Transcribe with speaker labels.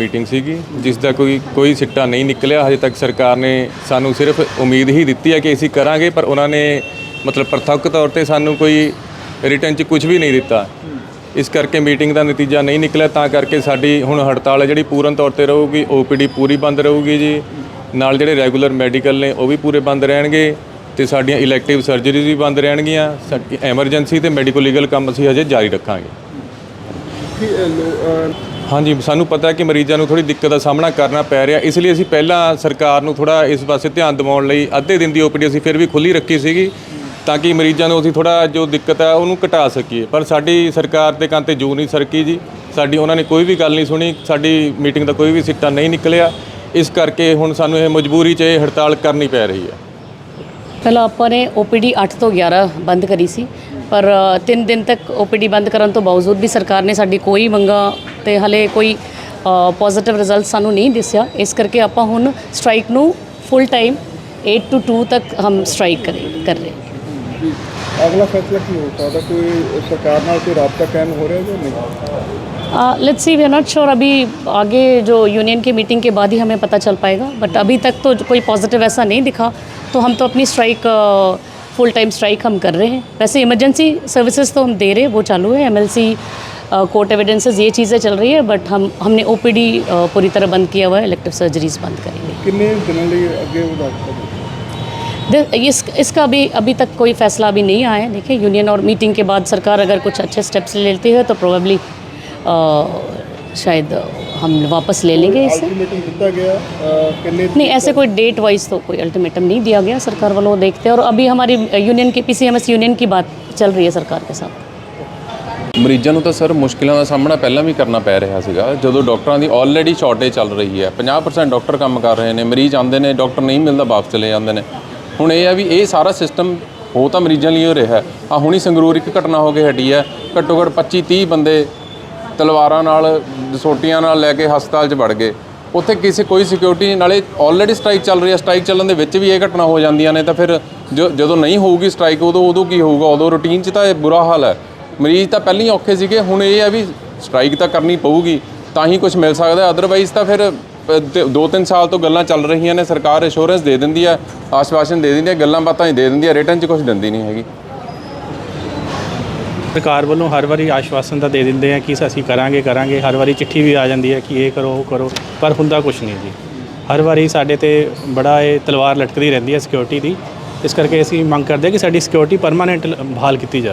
Speaker 1: Meeting ਸੀਗੀ, ਜਿਸ ਦਾ ਕੋਈ ਕੋਈ ਸਿੱਟਾ ਨਹੀਂ ਨਿਕਲਿਆ। ਹਜੇ ਤੱਕ ਸਰਕਾਰ ਨੇ ਸਾਨੂੰ ਸਿਰਫ ਉਮੀਦ ਹੀ ਦਿੱਤੀ ਹੈ ਕਿ ਅਸੀਂ ਕਰਾਂਗੇ, ਪਰ ਉਹਨਾਂ ਨੇ ਮਤਲਬ ਪ੍ਰਤੱਖ ਤੌਰ ਤੇ ਸਾਨੂੰ ਕੋਈ ਰਿਟਰਨ 'ਚ ਕੁਝ ਵੀ ਨਹੀਂ ਦਿੱਤਾ। ਇਸ ਕਰਕੇ ਮੀਟਿੰਗ ਦਾ ਨਤੀਜਾ ਨਹੀਂ ਨਿਕਲਿਆ, ਤਾਂ ਕਰਕੇ ਸਾਡੀ ਹੁਣ ਹੜਤਾਲ ਹੈ ਜਿਹੜੀ ਪੂਰਨ ਤੌਰ ਤੇ ਰਹੂਗੀ ਓਪੀਡੀ ਪੂਰੀ ਬੰਦ ਰਹੂਗੀ ਜੀ। ਨਾਲ ਜਿਹੜੇ ਰੈਗੂਲਰ ਮੈਡੀਕਲ ਨੇ, ਉਹ ਵੀ ਪੂਰੇ ਬੰਦ ਰਹਿਣਗੇ ਤੇ ਸਾਡੀਆਂ ਇਲੈਕਟਿਵ ਸਰਜਰੀਜ਼ ਵੀ ਬੰਦ ਰਹਿਣਗੀਆਂ। ਸਾਡੀ ਐਮਰਜੈਂਸੀ ਤੇ ਮੈਡੀਕਲ ਲੀਗਲ ਕੰਮ ਅਸੀਂ ਹਜੇ ਜਾਰੀ ਰੱਖਾਂਗੇ। ਹਾਂਜੀ, ਸਾਨੂੰ ਪਤਾ ਹੈ ਕਿ ਮਰੀਜ਼ਾਂ ਨੂੰ ਥੋੜੀ ਦਿੱਕਤ ਦਾ ਸਾਹਮਣਾ ਕਰਨਾ ਪੈ ਰਿਹਾ। ਇਸ ਲਈ ਅਸੀਂ ਪਹਿਲਾਂ ਸਰਕਾਰ ਨੂੰ ਥੋੜਾ ਇਸ ਪਾਸੇ ਧਿਆਨ ਦਿਵਾਉਣ ਲਈ ਅੱਧੇ ਦਿਨ ਦੀ ਓਪੀਡੀ ਅਸੀਂ ਫਿਰ ਵੀ ਖੁੱਲੀ ਰੱਖੀ ਸੀਗੀ ਤਾਂ ਕਿ ਮਰੀਜ਼ਾਂ ਨੂੰ ਅਸੀਂ ਥੋੜਾ ਜੋ ਦਿੱਕਤ ਹੈ ਉਹਨੂੰ ਘਟਾ ਸਕੀਏ। ਪਰ ਸਾਡੀ ਸਰਕਾਰ ਦੇ ਕੰਨ ਤੇ ਜੂ ਨਹੀਂ ਸਰਕੀ ਜੀ। ਸਾਡੀ ਉਹਨਾਂ ਨੇ ਕੋਈ ਵੀ ਗੱਲ ਨਹੀਂ ਸੁਣੀ, ਸਾਡੀ ਮੀਟਿੰਗ ਦਾ ਕੋਈ ਵੀ ਸਿੱਟਾ ਨਹੀਂ ਨਿਕਲਿਆ। ਇਸ ਕਰਕੇ ਹੁਣ ਸਾਨੂੰ ਇਹ ਮਜਬੂਰੀ 'ਚ ਇਹ ਹੜਤਾਲ ਕਰਨੀ ਪੈ ਰਹੀ ਹੈ।
Speaker 2: ਪਹਿਲਾਂ ਆਪਾਂ ਨੇ OPD 8 ਤੋਂ 11 ਬੰਦ ਕਰੀ ਸੀ, ਪਰ 3 ਦਿਨ ਤੱਕ OPD ਬੰਦ ਕਰਨ ਤੋਂ ਬਾਵਜੂਦ ਵੀ ਸਰਕਾਰ ਨੇ ਸਾਡੀ ਕੋਈ ਮੰਗਾ ਤੇ ਹਲੇ ਕੋਈ ਪੋਜ਼ਿਟਿਵ ਰਿਜ਼ਲਟ ਸਾਨੂੰ ਨਹੀਂ ਦਿਸਿਆ ਇਸ ਕਰਕੇ ਆਪਾਂ ਹੁਣ ਸਟ੍ਰਾਈਕ ਨੂੰ ਫੁੱਲ ਟਾਈਮ 8 ਟੂ 2 ਤੱਕ ਹਮ ਸਟ੍ਰਾਈਕ ਕਰੇ ਕਰ ਰਹੇ ਹਾਂ
Speaker 3: ਜੀ ਅਗਲਾ ਫੈਸਲਾ ਕੀ ਹੋ ਸਕਦਾ ਕੋਈ ਸਰਕਾਰ ਨਾਲ ਕੋਈ ਰਾਬਤਾ ਕਾਇਮ ਹੋ ਰਿਹਾ ਜਾਂ ਨਹੀਂ
Speaker 2: let's see we are not sure अभी आगे जो यूनियन की मीटिंग के बाद ही हमें पता चल पाएगा बट अभी तक तो कोई पॉजिटिव ऐसा नहीं दिखा तो हम तो अपनी स्ट्राइक फुल टाइम स्ट्राइक हम कर रहे हैं वैसे इमरजेंसी सर्विसेज तो हम दे रहे हैं वो चालू है एमएलसी कोर्ट एविडेंसेस ये चीज़ें चल रही है बट हम हमने ओपीडी पूरी तरह बंद किया हुआ है इलेक्टिव सर्जरीज बंद करेंगे। इस इसका अभी अभी तक कोई फैसला अभी नहीं आया है। देखिए यूनियन और मीटिंग के बाद सरकार अगर कुछ अच्छे स्टेप्स लेती है तो प्रोबेबली शायद हम वापस ले लेंगे इसे। नहीं ऐसे कोई डेट वाइज तो कोई अल्टीमेटम नहीं दिया गया सरकार वालों देखते हैं। और अभी हमारी यूनियन के पीसीएमएस यूनियन की बात चल रही है सरकार के साथ।
Speaker 4: ਮਰੀਜ਼ਾਂ ਨੂੰ ਤਾਂ ਸਰ ਮੁਸ਼ਕਿਲਾਂ ਦਾ ਸਾਹਮਣਾ ਪਹਿਲਾਂ ਵੀ ਕਰਨਾ ਪੈ ਰਿਹਾ ਸੀਗਾ। ਜਦੋਂ ਡਾਕਟਰਾਂ ਦੀ ਆਲਰੇਡੀ ਸ਼ਾਰਟੇਜ ਚੱਲ ਰਹੀ ਹੈ 50% ਡਾਕਟਰ ਕੰਮ ਕਰ ਰਹੇ ਨੇ, ਮਰੀਜ਼ ਆਉਂਦੇ ਨੇ, ਡਾਕਟਰ ਨਹੀਂ ਮਿਲਦਾ ਵਾਪਸ ਚਲੇ ਜਾਂਦੇ ਨੇ। ਹੁਣ ਇਹ ਆ ਵੀ ਇਹ ਸਾਰਾ ਸਿਸਟਮ ਹੋ ਤਾਂ ਮਰੀਜ਼ਾਂ ਲਈ ਹੋ ਰਿਹਾ। ਆ ਹੁਣੀ ਸੰਗਰੂਰ ਇੱਕ ਘਟਨਾ ਹੋ ਕੇ ਹਟੀ ਹੈ। ਘੱਟੋ ਘੱਟ 25 30 ਬੰਦੇ ਤਲਵਾਰਾਂ ਨਾਲ, ਸੋਟੀਆਂ ਨਾਲ ਲੈ ਕੇ ਹਸਪਤਾਲ 'ਚ ਵੜ ਗਏ। ਉੱਥੇ ਕਿਸੇ ਕੋਈ ਸਿਕਿਉਰਿਟੀ ਨਹੀਂ, ਨਾਲੇ ਆਲਰੇਡੀ ਸਟ੍ਰਾਈਕ ਚੱਲ ਰਹੀ ਹੈ। ਸਟ੍ਰਾਈਕ ਚੱਲਣ ਦੇ ਵਿੱਚ ਵੀ ਇਹ ਘਟਨਾ ਹੋ ਜਾਂਦੀਆਂ ਨੇ, ਤਾਂ ਫਿਰ ਜੋ, ਜਦੋਂ ਨਹੀਂ ਹੋਊਗੀ ਸਟ੍ਰਾਈਕ ਉਦੋਂ ਉਦੋਂ ਕੀ ਹੋਊਗਾ? ਉਦੋਂ ਰੂਟੀਨ 'ਚ ਤਾਂ ਇਹ ਬੁਰਾ ਹਾਲ ਹੈ। ਮਰੀਜ਼ ਤਾਂ ਪਹਿਲਾਂ ਹੀ ਔਖੇ ਸੀਗੇ ਹੁਣ ਇਹ ਆ ਵੀ ਸਟ੍ਰਾਈਕ ਤਾਂ ਕਰਨੀ ਪਊਗੀ ਤਾਂ ਹੀ ਕੁਝ ਮਿਲ ਸਕਦਾ ਅਦਰਵਾਈਜ਼ ਤਾਂ ਫਿਰ ਅ, ਤੇ ਦੋ ਤਿੰਨ ਸਾਲ ਤੋਂ ਗੱਲਾਂ ਚੱਲ ਰਹੀਆਂ ਨੇ ਸਰਕਾਰ ਇੰਸ਼ੋਰੈਂਸ ਦੇ ਦਿੰਦੀ ਹੈ ਆਸ਼ਵਾਸਨ ਦੇ ਦਿੰਦੀ ਹੈ ਗੱਲਾਂ ਬਾਤਾਂ ਹੀ ਦੇ ਦਿੰਦੀ ਹੈ ਰਿਟਰਨ 'ਚ ਕੁਝ ਦਿੰਦੀ ਨਹੀਂ ਹੈਗੀ।
Speaker 5: ਸਰਕਾਰ ਵੱਲੋਂ ਹਰ ਵਾਰੀ ਆਸ਼ਵਾਸਨ ਤਾਂ ਦੇ ਦਿੰਦੇ ਆ ਕਿ ਅਸੀਂ ਕਰਾਂਗੇ ਕਰਾਂਗੇ ਹਰ ਵਾਰੀ ਚਿੱਠੀ ਵੀ ਆ ਜਾਂਦੀ ਹੈ ਕਿ ਇਹ ਕਰੋ ਉਹ ਕਰੋ ਪਰ ਹੁੰਦਾ ਕੁਝ ਨਹੀਂ ਜੀ। ਹਰ ਵਾਰੀ ਸਾਡੇ ਤੇ ਬੜਾ ਇਹ ਤਲਵਾਰ ਲਟਕਦੀ ਰਹਿੰਦੀ ਹੈ ਸਿਕਿਉਰਿਟੀ ਦੀ। ਇਸ ਕਰਕੇ ਅਸੀਂ ਮੰਗ ਕਰਦੇ ਹਾਂ ਕਿ ਸਾਡੀ ਸਿਕਿਉਰਿਟੀ ਪਰਮਾਨੈਂਟ ਬਹਾਲ ਕੀਤੀ ਜਾਵੇ।